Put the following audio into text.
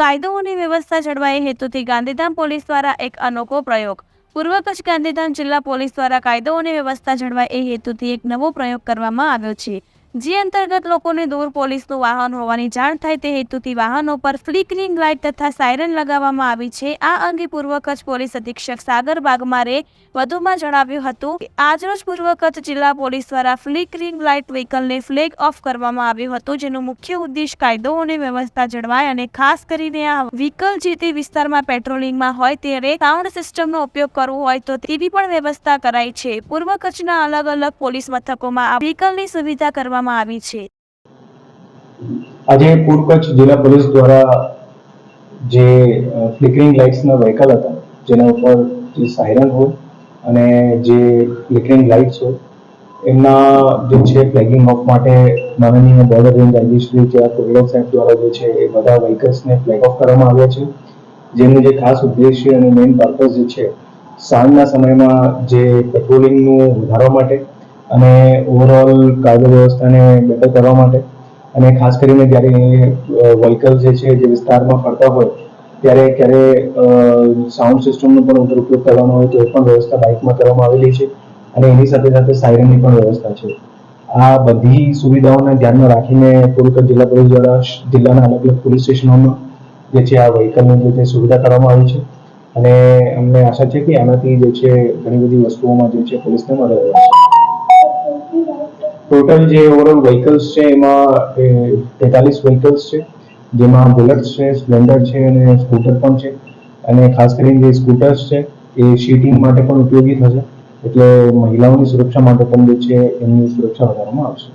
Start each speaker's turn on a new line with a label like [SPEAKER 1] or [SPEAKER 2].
[SPEAKER 1] કાયદો અને વ્યવસ્થા જળવાય હેતુથી ગાંધીધામ પોલીસ દ્વારા એક અનોખો પ્રયોગ. પૂર્વ કચ્છ ગાંધીધામ જિલ્લા પોલીસ દ્વારા કાયદો અને વ્યવસ્થા જળવાય એ હેતુથી એક નવો પ્રયોગ કરવામાં આવ્યો છે. જે અંતર્ગત લોકોને દૂર પોલીસનું વાહન હોવાની જાણ થાય તે હેતુથી વાહનો પર ફ્લિકરિંગ લાઇટ તથા સાયરન લગાવવામાં આવી છે. આ અંગે પૂર્વ કચ્છ પોલીસ અધિક્ષક સાગર બાગમારે વધુમાં જણાવ્યું હતું કે, આજરોજ પૂર્વ કચ્છ જિલ્લા પોલીસ દ્વારા ફ્લિકરિંગ લાઇટ વ્હીકલને ફ્લેગ ઓફ કરવામાં આવ્યું હતું, જેનો મુખ્ય ઉદ્દેશ કાયદો અને વ્યવસ્થા જળવાય અને ખાસ કરીને આ વ્હીકલ જે તે વિસ્તારમાં પેટ્રોલિંગમાં હોય ત્યારે સાઉન્ડ સિસ્ટમનો ઉપયોગ કરવો હોય તો તેવી પણ વ્યવસ્થા કરાઈ છે. પૂર્વ કચ્છના અલગ અલગ પોલીસ મથકોમાં આ વ્હીકલની સુવિધા કરવામાં આવી છે.
[SPEAKER 2] આજે પૂર્વ કચ્છ જિલ્લા પોલીસ દ્વારા જે ફ્લિકરિંગ લાઇટ્સના વ્હીકલ હતા, જેના ઉપર જે સાયરન હોય અને જે ફ્લિકરિંગ લાઇટ્સ હોય, એમના જે છે ફ્લેગિંગ ઓફ માટે માનનીય બોર્ડર રેન્જ આઈજી જે આ કોરિડોર સાહેબ દ્વારા જે છે એ બધા વ્હીકલ્સને ફ્લેગ ઓફ કરવામાં આવ્યા છે. જેનું જે ખાસ ઉદ્દેશ્ય અને મેઇન પર્પઝ જે છે, સાંજના સમયમાં જે પેટ્રોલિંગનું વધારવા માટે અને ઓવરઓલ કાયદો વ્યવસ્થાને બેટર કરવા માટે અને ખાસ કરીને જ્યારે વ્હીકલ જે છે, જે વિસ્તારમાં ફરતા હોય, ત્યારે ક્યારે સાઉન્ડ સિસ્ટમનો પણ ઉપર ઉપયોગ કરવાનો હોય, તો એ પણ વ્યવસ્થા બાઇકમાં કરવામાં આવેલી છે અને એની સાથે સાથે સાયરનની પણ વ્યવસ્થા છે. આ બધી સુવિધાઓને ધ્યાનમાં રાખીને પૂર્વ જિલ્લા પોલીસ દ્વારા જિલ્લાના અલગ અલગ પોલીસ સ્ટેશનોમાં જે છે, આ વ્હીકલની જે છે સુવિધા કરવામાં આવી છે અને અમને આશા છે કે આનાથી જે છે, ઘણી બધી વસ્તુઓમાં જે છે, પોલીસને મદદ મળશે. ટોટલ જે ઓવરઓલ વ્હીકલ્સ છે, એમાં તેતાલીસ વ્હીકલ્સ છે, જેમાં બુલેટ્સ છે સ્પ્લેન્ડર છે અને સ્કૂટર પણ છે. અને ખાસ કરીને જે સ્કૂટર્સ છે, એ શીટિંગ માટે પણ ઉપયોગી થશે. એટલે મહિલાઓની સુરક્ષા માટે પણ જે છે, એમની સુરક્ષા વધારવામાં આવશે.